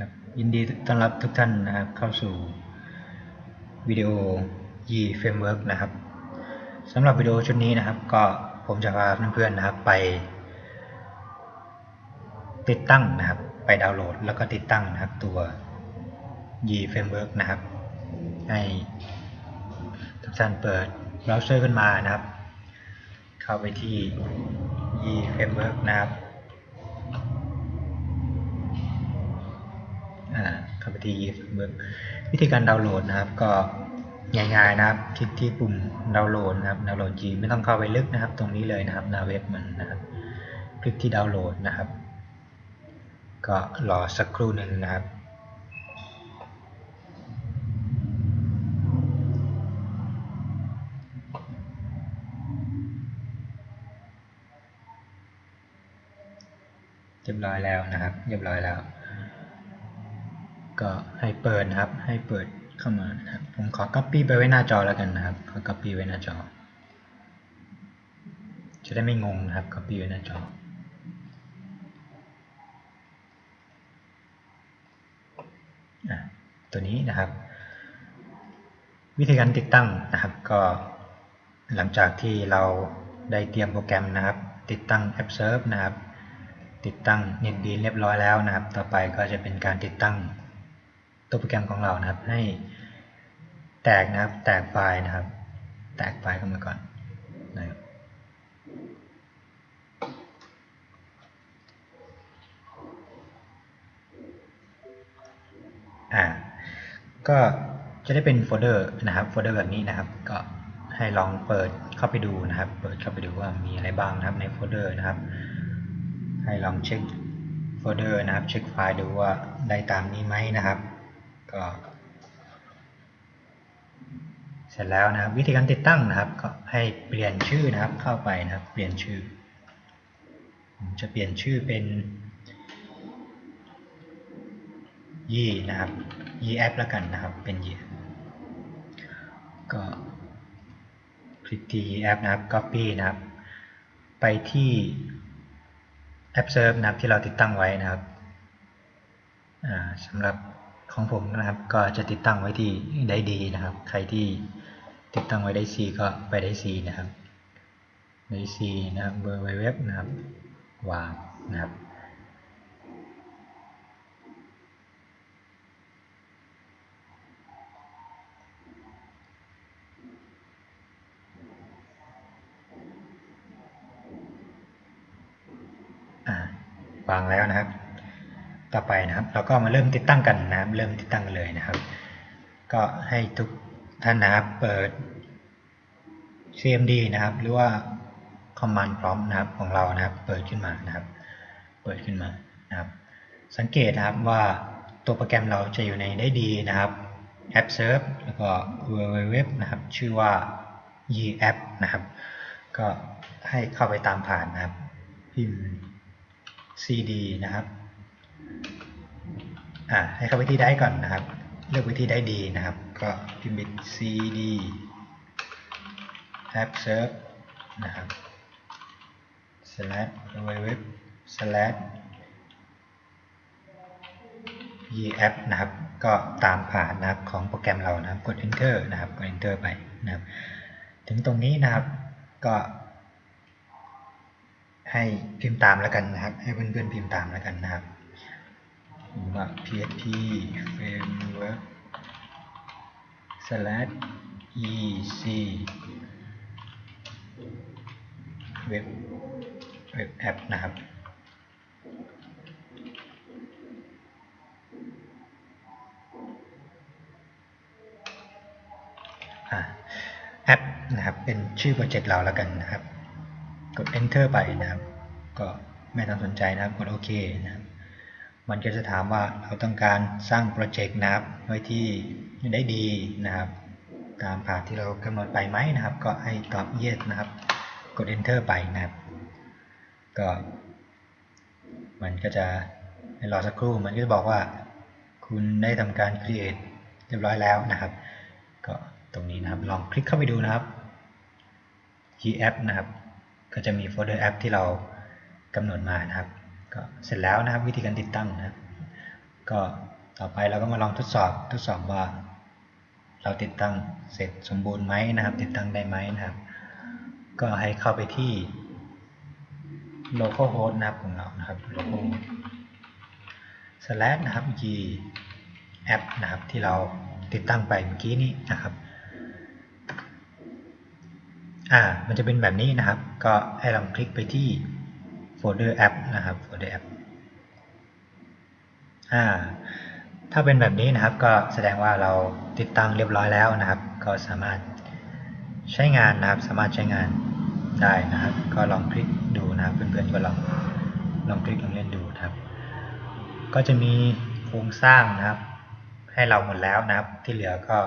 ครับยินดีต้อนรับทุกท่านนะครับเข้าสู่วิดีโอ Yi Framework นะครับสำหรับวิดีโอชุดนี้นะครับ ก็ผมจะพาเพื่อนๆนะครับไป ติดตั้งนะครับ ไปดาวน์โหลดแล้วก็ติดตั้งนะครับตัว Yi Framework นะครับ ให้ทุกท่านเปิดเบราว์เซอร์ขึ้นมานะครับ เข้าไปที่ Yi Framework นะครับ เข้าไปที่ Framework วิธีการดาวน์โหลดนะครับ ก็ง่ายๆนะครับ คลิกที่ปุ่มดาวน์โหลดนะครับ ดาวน์โหลด G ไม่ต้องเข้าไปลึกนะครับ ตรงนี้เลยนะครับหน้าเว็บมันนะครับ คลิกที่ดาวน์โหลดนะครับ ก็รอสักครู่หนึ่งนะครับเรียบร้อยแล้วนะครับ เรียบร้อยแล้ว ก็ให้เปิดนะครับ ให้เปิดเข้ามานะครับ ผมขอ copy ไปไว้หน้าจอแล้วกันนะครับ ขอ copy ไว้หน้าจอ จะได้ไม่งงนะครับ copy ไว้หน้าจอ ตัวนี้นะครับ วิธีการติดตั้งนะครับ ก็หลังจากที่เราได้เตรียมโปรแกรมนะครับ ติดตั้ง App Serve นะครับ ติดตั้ง NetBeans เรียบร้อยแล้วนะครับ ต่อไปก็จะเป็นการติดตั้ง ตัวโปรแกรมของเรานะครับ ให้แตกนะครับ แตกไฟล์นะครับ แตกไฟล์เข้ามาก่อนนะครับอ่า ก็จะได้เป็นโฟลเดอร์นะครับโฟลเดอร์แบบนี้นะครับ ก็ให้ลองเปิดเข้าไปดูนะครับ เปิดเข้าไปดูว่ามีอะไรบ้างนะครับในโฟลเดอร์นะครับ ให้ลองเช็คโฟลเดอร์นะครับ เช็คไฟล์ดูว่าได้ตามนี้ไหมนะครับ ก็เสร็จแล้วนะครับ วิธีการติดตั้งนะครับ ก็ให้เปลี่ยนชื่อนะครับเข้าไปนะครับ เปลี่ยนชื่อผมจะเปลี่ยนชื่อเป็นยี่นะครับยี่แอปแล้วกันนะครับ เป็นยี่ก็คลิกที่แอปนะครับ Copy นะครับ ไปที่ App Serve นะครับที่เราติดตั้งไว้นะครับสำหรับ ของผมนะครับ ก็จะติดตั้งไว้ที่ได้ดีนะครับ ใครที่ติดตั้งไว้ได้ C ก็ไปได้ C นะครับได้ C นะครับเบอร์ไวเว็บนะครับวางนะครับวางแล้วนะครับ ต่อไปนะครับ เราก็มาเริ่มติดตั้งกันนะครับเริ่มติดตั้งเลยนะครับ ก็ให้ทุกท่านนะครับเปิด cmd นะครับ หรือว่า command prompt นะครับของเรานะครับ เปิดขึ้นมานะครับ เปิดขึ้นมานะครับ สังเกตนะครับว่าตัวโปรแกรมเราจะอยู่ในได้ดีนะครับ app serve แล้วก็ www นะครับ ชื่อว่า E-App นะครับ ก็ให้เข้าไปตามผ่านนะครับ พิมพ์ cd นะครับ อ่าให้เข้าไปที่ได้ก่อนนะครับ เลือกไปที่ได้ดีนะครับ ก็พิมพ์เป็น cd app serve นะครับ slash www slash e app นะครับ ก็ตามผ่านนะครับของโปรแกรมเรานะครับ กด enter นะครับ กด enter ไปนะครับ ถึงตรงนี้นะครับ ก็ ให้พิมพ์ตามแล้วกันนะครับ ให้เพื่อนๆพิมพ์ตามแล้วกันนะครับ ว่า php framework slash ec web web app นะครับแอปนะครับเป็นชื่อโปรเจกต์เราแล้วกันนะครับ กด enter ไปนะครับ ก็ไม่ต้องสนใจนะครับ กดโอเคนะครับ มันก็จะถามว่าเราต้องการสร้างโปรเจกต์นะครับไว้ที่ได้ดีนะครับ ตามผ่านที่เรากำหนดไปไหมนะครับ ก็ให้ตอบ yes นะครับ กด enter ไปนะครับ ก็มันก็จะรอสักครู่มันก็จะบอกว่า คุณได้ทำการ create เรียบร้อยแล้วนะครับ ก็ตรงนี้นะครับลองคลิกเข้าไปดูนะครับ G-app นะครับ ก็จะมีโฟลเดอร์แอปที่เรากำหนดมานะครับ ก็เสร็จแล้วนะครับวิธีการติดตั้งนะก็ต่อไปเราก็มาลองทดสอบทดสอบว่า เราติดตั้งเสร็จสมบูรณ์ไหมนะครับ ติดตั้งได้ไหมนะครับ ก็ให้เข้าไปที่ localhost นะครับของเรานะครับ local slash นะครับ g app นะครับที่เราติดตั้งไปเมื่อกี้นี้นะครับอ่ามันจะเป็นแบบนี้นะครับ ก็ให้ลองคลิกไปที่ โฟลเดอร์แอปนะครับโฟลเดอร์แอปอ่าถ้าเป็นแบบนี้นะครับก็แสดงว่าเราติดตั้งเรียบร้อยแล้วนะครับ ก็สามารถใช้งานนะครับ สามารถใช้งานได้นะครับ ก็ลองคลิกดูนะครับเพื่อนๆก็ลองลองคลิกลองเล่นดูครับ ก็จะมีโครงสร้างนะครับ ให้เราหมดแล้วนะครับ ที่เหลือก็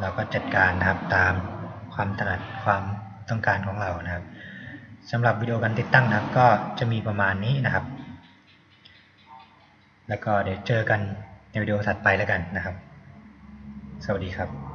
เราก็จัดการนะครับตามความถนัดความต้องการของเรานะครับ สำหรับวิดีโอการติดตั้งนะครับ ก็จะมีประมาณนี้นะครับ แล้วก็เดี๋ยวเจอกันในวิดีโอถัดไปแล้วกันนะครับ สวัสดีครับ